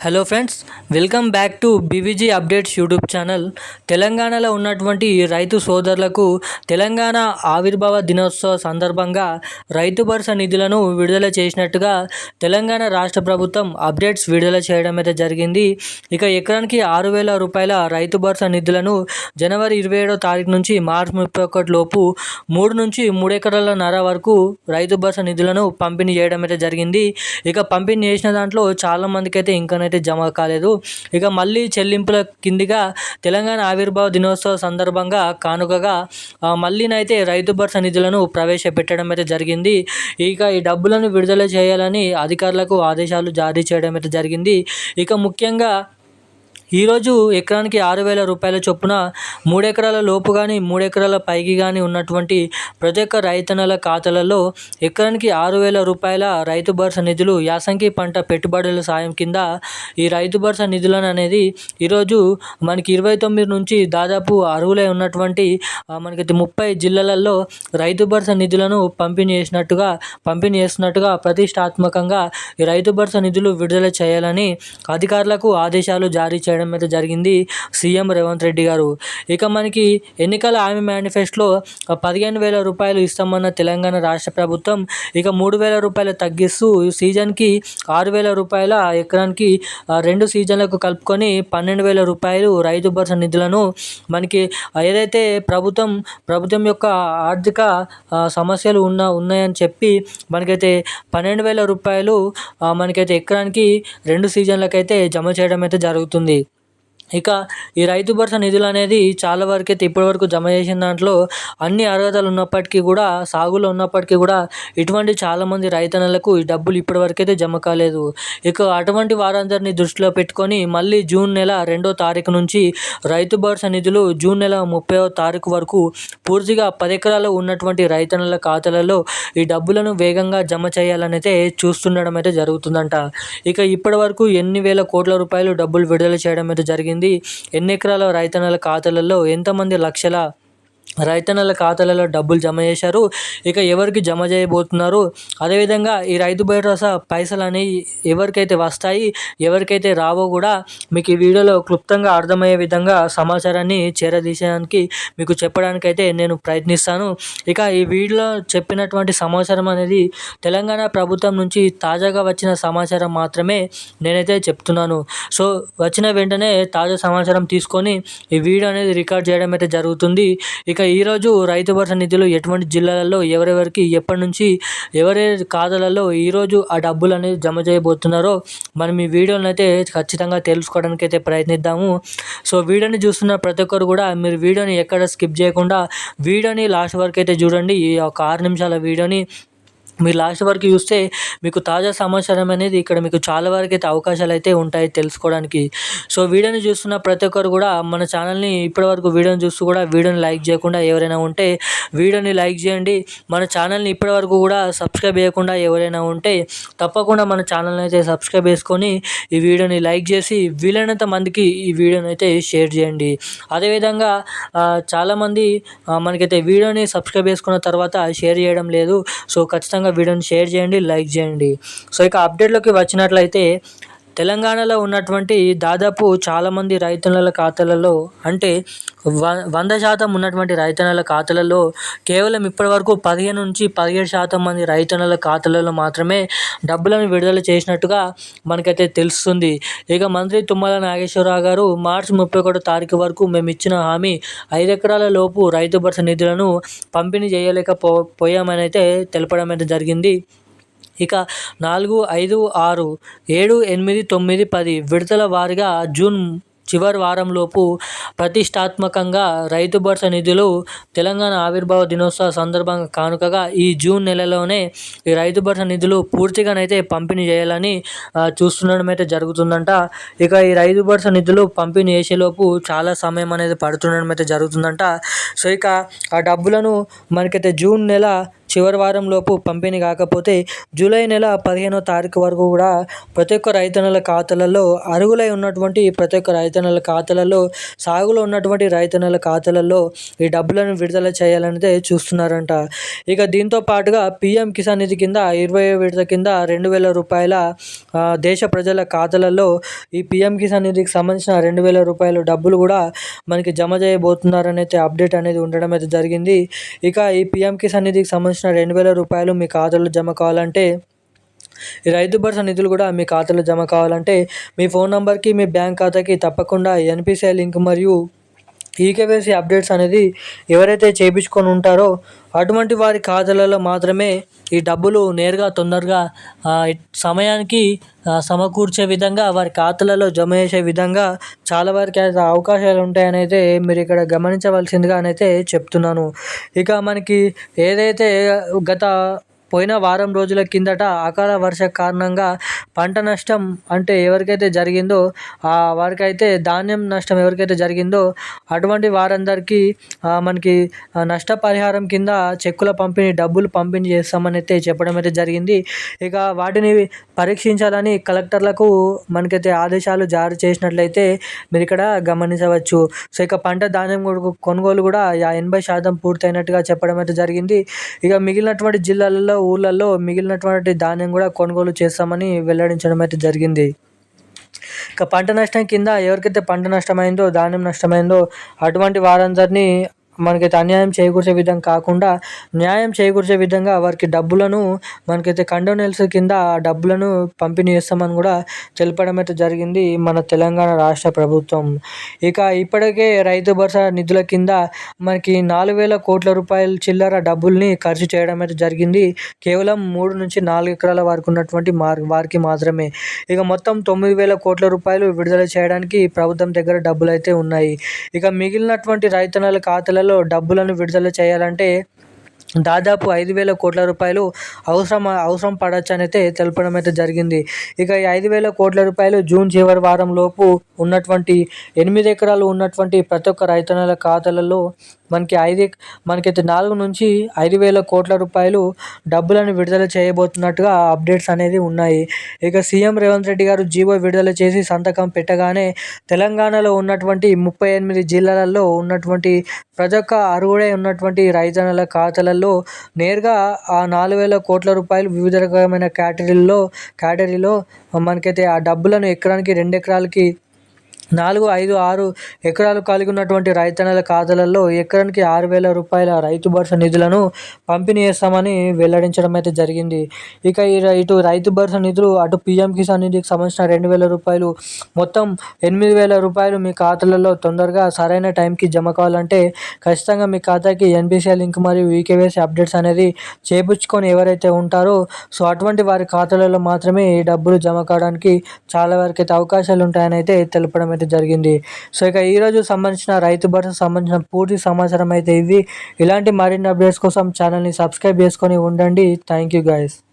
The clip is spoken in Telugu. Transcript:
Hello friends welcome back to BVG updates YouTube channel తెలంగాణలో ఉన్నటువంటి రైతు సోదరులకు తెలంగాణ ఆవిర్భావ దినోత్సవ సందర్భంగా రైతు భరోసా నిధులను విడుదల చేసినట్టుగా తెలంగాణ రాష్ట్ర ప్రభుత్వం అప్డేట్స్ విడుదల చేయడం అయితే జరిగింది. ఇక ఎకరానికి ఆరు వేల రూపాయల రైతు భరోసా నిధులను జనవరి ఇరవై ఏడో తారీఖు నుంచి మార్చి ముప్పై ఒకటి లోపు మూడు నుంచి మూడు ఎకరాల నర వరకు రైతు భరోసా నిధులను పంపిణీ చేయడం అయితే జరిగింది. ఇక పంపిణీ చేసిన దాంట్లో చాలా ఇంకా అయితే జమ కాలేదు. ఇక మళ్ళీ చెల్లింపుల కిందిగా తెలంగాణ ఆవిర్భావ దినోత్సవ సందర్భంగా కానుకగా మళ్ళీనైతే రైతు భరోసా నిధులను ప్రవేశపెట్టడం అయితే జరిగింది. ఇక ఈ డబ్బులను విడుదల చేయాలని అధికారులకు ఆదేశాలు జారీ చేయడం అయితే జరిగింది. ఇక ముఖ్యంగా ఈరోజు ఎకరానికి ఆరు వేల రూపాయల చొప్పున మూడెకరాల లోపు కానీ మూడెకరాల పైకి కానీ ఉన్నటువంటి ప్రతి ఒక్క రైతన్నల ఖాతాలలో ఎకరానికి ఆరు వేల రూపాయల రైతు భరోసా నిధులు యాసంగి పంట పెట్టుబడుల సాయం కింద ఈ రైతు భరోసా నిధులను అనేది ఈరోజు మనకి ఇరవై తొమ్మిది నుంచి దాదాపు అర్హులై ఉన్నటువంటి మనకి ముప్పై జిల్లాలలో రైతు భరోసా నిధులను పంపిణీ చేసినట్టుగా పంపిణీ చేస్తున్నట్టుగా ప్రతిష్టాత్మకంగా ఈ రైతు భరోసా నిధులు విడుదల చేయాలని అధికారులకు ఆదేశాలు జారీ చేయడం అయితే జరిగింది సీఎం రేవంత్ రెడ్డి గారు. ఇక మనకి ఎన్నికల హామీ మేనిఫెస్టోలో పదిహేను వేల రూపాయలు ఇస్తామన్న తెలంగాణ రాష్ట్ర ప్రభుత్వం ఇక మూడు వేల రూపాయలు తగ్గిస్తూ ఈ సీజన్కి ఆరు వేల రూపాయల ఎకరానికి రెండు సీజన్లకు కలుపుకొని పన్నెండు వేల రూపాయలు రైతు భరోసా నిధులను మనకి ఏదైతే ప్రభుత్వం ప్రభుత్వం యొక్క ఆర్థిక సమస్యలు ఉన్న ఉన్నాయని చెప్పి మనకైతే పన్నెండు వేల రూపాయలు మనకైతే ఎకరానికి రెండు సీజన్లకైతే జమ చేయడం అయితే జరుగుతుంది. ఇక ఈ రైతు భరోసా నిధులు అనేది చాలా వరకు అయితే ఇప్పటి వరకు జమ చేసిన దాంట్లో అన్ని అర్హతలు ఉన్నప్పటికీ కూడా సాగులో ఉన్నప్పటికీ కూడా ఇటువంటి చాలామంది రైతన్నలకు ఈ డబ్బులు ఇప్పటివరకు అయితే జమ కాలేదు. ఇక అటువంటి వారందరినీ దృష్టిలో పెట్టుకొని మళ్ళీ జూన్ నెల రెండో తారీఖు నుంచి రైతు భరోసా నిధులు జూన్ నెల ముప్పైవ తారీఖు వరకు పూర్తిగా పది ఎకరాలు ఉన్నటువంటి రైతన్నల ఖాతాలలో ఈ డబ్బులను వేగంగా జమ చేయాలని అయితే చూస్తుండడం అయితే జరుగుతుందంట. ఇక ఇప్పటి వరకు ఎన్ని వేల కోట్ల రూపాయలు డబ్బులు విడుదల చేయడం అయితే జరిగింది. ఎన్ని ఎకరాల రైతన్నల ఖాతాలలో ఎంతమంది లక్షల రైతన్నల ఖాతాలలో డబ్బులు జమ చేశారు. ఇక ఎవరికి జమ చేయబోతున్నారు? అదేవిధంగా ఈ రైతు భరోసా పైసలు అనేవి ఎవరికైతే వస్తాయి ఎవరికైతే రావో కూడా మీకు ఈ వీడియోలో క్లుప్తంగా అర్థమయ్యే విధంగా సమాచారాన్ని చేరదీసేదానికి మీకు చెప్పడానికైతే నేను ప్రయత్నిస్తాను. ఇక ఈ వీడియోలో చెప్పినటువంటి సమాచారం అనేది తెలంగాణ ప్రభుత్వం నుంచి తాజాగా వచ్చిన సమాచారం మాత్రమే నేనైతే చెప్తున్నాను. సో వచ్చిన వెంటనే తాజా సమాచారం తీసుకొని ఈ వీడియో అనేది రికార్డ్ చేయడం అయితే జరుగుతుంది. ఇక ఈరోజు రైతు భరోసా నిధులు ఎటువంటి జిల్లాలలో ఎవరెవరికి ఎప్పటి నుంచి ఎవరే ఖాతాలలో ఈరోజు ఆ డబ్బులు అనేది జమ చేయబోతున్నారో మనం ఈ వీడియోని అయితే ఖచ్చితంగా తెలుసుకోవడానికి అయితే ప్రయత్నిద్దాము. సో వీడియోని చూస్తున్న ప్రతి ఒక్కరు కూడా మీరు వీడియోని ఎక్కడ స్కిప్ చేయకుండా వీడియోని లాస్ట్ వరకు అయితే చూడండి. ఈ ఒక ఆరు నిమిషాల వీడియోని మీరు లాస్ట్ వరకు చూస్తే మీకు తాజా సమాచారం అనేది ఇక్కడ మీకు చాలా వరకు అయితే అవకాశాలు అయితే ఉంటాయి తెలుసుకోవడానికి. సో వీడియోని చూస్తున్న ప్రతి ఒక్కరు కూడా మన ఛానల్ని ఇప్పటివరకు వీడియోని చూస్తూ కూడా వీడియోని లైక్ చేయకుండా ఎవరైనా ఉంటే వీడియోని లైక్ చేయండి. మన ఛానల్ని ఇప్పటివరకు కూడా సబ్స్క్రైబ్ చేయకుండా ఎవరైనా ఉంటే తప్పకుండా మన ఛానల్ని అయితే సబ్స్క్రైబ్ చేసుకొని ఈ వీడియోని లైక్ చేసి వీలైనంత మందికి ఈ వీడియోని అయితే షేర్ చేయండి. అదేవిధంగా చాలామంది మనకైతే వీడియోని సబ్స్క్రైబ్ చేసుకున్న తర్వాత షేర్ చేయడం లేదు. సో ఖచ్చితంగా వీడియోని షేర్ చేయండి లైక్ చేయండి. సో ఇక అప్డేట్లోకి వచ్చినట్లయితే తెలంగాణలో ఉన్నటువంటి దాదాపు చాలామంది రైతన్నల ఖాతాలలో అంటే వంద శాతం ఉన్నటువంటి రైతన్నల ఖాతాలలో కేవలం ఇప్పటివరకు పదిహేను నుంచి పదిహేడు శాతం మంది రైతన్నల ఖాతాలలో మాత్రమే డబ్బులను విడుదల చేసినట్టుగా మనకైతే తెలుస్తుంది. ఇక మంత్రి తుమ్మల నాగేశ్వరరావు గారు మార్చి ముప్పై ఒకటో తారీఖు వరకు మేము ఇచ్చిన హామీ ఐదు ఎకరాల లోపు రైతు భరోసా నిధులను పంపిణీ చేయలేకపో పోయామని అయితే తెలపడం అయితే జరిగింది. ఇక నాలుగు ఐదు ఆరు ఏడు ఎనిమిది తొమ్మిది పది విడతల వారిగా జూన్ చివరి వారంలోపు ప్రతిష్టాత్మకంగా రైతు భరోసా నిధులు తెలంగాణ ఆవిర్భావ దినోత్సవ సందర్భంగా కానుకగా ఈ జూన్ నెలలోనే ఈ రైతు భరోసా నిధులు పూర్తిగానైతే పంపిణీ చేయాలని చూస్తుండడం అయితే జరుగుతుందంట. ఇక ఈ రైతు భరోసా నిధులు పంపిణీ చేసేలోపు చాలా సమయం అనేది పడుతుండడం అయితే జరుగుతుందంట. సో ఇక ఆ డబ్బులను మనకైతే జూన్ నెల చివరి వారంలోపు పంపిణీ కాకపోతే జూలై నెల పదిహేనో తారీఖు వరకు కూడా ప్రతి ఒక్క రైతన్నల ఖాతాలలో అరుగులై ఉన్నటువంటి ప్రతి ఒక్క రైతన్నల ఖాతాలలో సాగులో ఉన్నటువంటి రైతన్నల ఖాతాలలో ఈ డబ్బులను విడుదల చేయాలనేదే చూస్తున్నారంట. ఇక దీంతో పాటుగా పిఎం కిసాన్ నిధి కింద ఇరవై విడత కింద రెండు వేల రూపాయల దేశ ప్రజల ఖాతాలలో ఈ పిఎం కిసాన్ నిధికి సంబంధించిన రెండు వేల రూపాయల డబ్బులు కూడా మనకి జమ చేయబోతున్నారనైతే అప్డేట్ అనేది ఉండడం అయితే జరిగింది. ఇక ఈ పిఎం కిసాన్ నిధికి సంబంధించిన రెండు వేల రూపాయలు మీ ఖాతాలో జమ కావాలంటే రైతు భరోసా నిధులు కూడా మీ ఖాతాలో జమ కావాలంటే మీ ఫోన్ నెంబర్కి మీ బ్యాంక్ ఖాతాకి తప్పకుండా ఎన్పిసిఐ లింక్ మరియు ఈకేవైసీ అప్డేట్స్ అనేది ఎవరైతే చేయించుకొని ఉంటారో అటువంటి వారి ఖాతాలలో మాత్రమే ఈ డబ్బులు నేరుగా తొందరగా సమయానికి సమకూర్చే విధంగా వారి ఖాతాలలో జమ చేసే విధంగా చాలా వరకు అయితే అవకాశాలు ఉంటాయని అయితే మీరు ఇక్కడ గమనించవలసిందిగా అయితే చెప్తున్నాను. ఇక మనకి ఏదైతే గత పోయిన వారం రోజుల కిందట అకాల వర్ష కారణంగా పంట నష్టం అంటే ఎవరికైతే జరిగిందో ఆ వారికైతే ధాన్యం నష్టం ఎవరికైతే జరిగిందో అటువంటి వారందరికీ మనకి నష్టపరిహారం కింద చెక్కుల పంపిణీ డబ్బులు పంపిణీ చేస్తామని అయితే చెప్పడం అయితే జరిగింది. ఇక వాటిని పరీక్షించాలని కలెక్టర్లకు మనకైతే ఆదేశాలు జారీ చేసినట్లయితే మీరు ఇక్కడ గమనించవచ్చు. సో ఇక పంట ధాన్యం కొనుగోలు కూడా ఎనభై శాతం పూర్తయినట్టుగా చెప్పడం అయితే జరిగింది. ఇక మిగిలినటువంటి జిల్లాలలో ఊళ్ళల్లో మిగిలినటువంటి ధాన్యం కూడా కొనుగోలు చేస్తామని వెల్లడించడం అయితే జరిగింది. ఇక పంట నష్టం కింద ఎవరికైతే పంట నష్టమైందో ధాన్యం నష్టమైందో అటువంటి వారందరినీ మనకైతే అన్యాయం చేకూర్చే విధంగా కాకుండా న్యాయం చేకూర్చే విధంగా వారికి డబ్బులను మనకైతే కండోనెల్స్ కింద ఆ డబ్బులను పంపిణీ చేస్తామని కూడా తెలపడం అయితే జరిగింది మన తెలంగాణ రాష్ట్ర ప్రభుత్వం. ఇక ఇప్పటికే రైతు భరోసా నిధుల కింద మనకి నాలుగు వేల కోట్ల రూపాయల చిల్లర డబ్బుల్ని ఖర్చు చేయడం అయితే జరిగింది. కేవలం మూడు నుంచి నాలుగు ఎకరాల వరకు ఉన్నటువంటి మార్ వారికి మాత్రమే. ఇక మొత్తం తొమ్మిది వేల కోట్ల రూపాయలు విడుదల చేయడానికి ప్రభుత్వం దగ్గర డబ్బులు అయితే ఉన్నాయి. ఇక మిగిలినటువంటి రైతన్నల ఖాతాలలో డబ్బులను విడుదల చేయాలంటే దాదాపు ఐదు వేల కోట్ల రూపాయలు అవసరం అవసరం పడవచ్చు అని అయితే తెలపడం అయితే జరిగింది. ఇక ఈ ఐదు వేల కోట్ల రూపాయలు జూన్ చివరి వారం లోపు ఉన్నటువంటి ఎనిమిది ఎకరాలు ఉన్నటువంటి ప్రతి ఒక్క రైతన్నల ఖాతాలలో మనకి ఐదు మనకైతే నాలుగు నుంచి ఐదు వేల కోట్ల రూపాయలు డబ్బులను విడుదల చేయబోతున్నట్టుగా అప్డేట్స్ అనేది ఉన్నాయి. ఇక సీఎం రేవంత్ రెడ్డి గారు జీవో విడుదల చేసి సంతకం పెట్టగానే తెలంగాణలో ఉన్నటువంటి ముప్పై ఎనిమిది జిల్లాలలో ఉన్నటువంటి ప్రతి ఒక్క అర్హుడై ఉన్నటువంటి రైతన్నల ఖాతాలలో నేరుగా ఆ నాలుగు వేల కోట్ల రూపాయలు వివిధ రకమైన కేటగిరీల్లో కేటగిరీలో మనకైతే ఆ డబ్బులను ఎకరానికి రెండు ఎకరాలకి నాలుగు ఐదు ఆరు ఎకరాలు కలిగి ఉన్నటువంటి రైతన్నల ఖాతాలలో ఎకరానికి ఆరు వేల రూపాయల రైతు భరోసా నిధులను పంపిణీ చేస్తామని వెల్లడించడం అయితే జరిగింది. ఇక ఈ ఇటు రైతు భరోసా నిధులు అటు పీఎం కిసాన్ నిధికి సంబంధించిన రెండు వేల రూపాయలు మొత్తం ఎనిమిది వేల రూపాయలు మీ ఖాతాలలో తొందరగా సరైన టైంకి జమ కావాలంటే ఖచ్చితంగా మీ ఖాతాకి ఎన్బిసిఐ లింక్ మరియు ఈకేవైసీ అప్డేట్స్ అనేది చేపించుకొని ఎవరైతే ఉంటారో సో అటువంటి వారి ఖాతాలలో మాత్రమే ఈ డబ్బులు జమ కావడానికి చాలా వరకు అయితే అవకాశాలు ఉంటాయని అయితే తెలపడం అయితే జరిగింది. సో ఇక ఈరోజు సంబంధించిన రైతు భరోసా సంబంధించిన పూర్తి సమాచారం అయితే ఇవి. ఇలాంటి మరిన్ని అప్డేట్స్ కోసం ఛానల్ని సబ్స్క్రైబ్ చేసుకొని ఉండండి. Thank you guys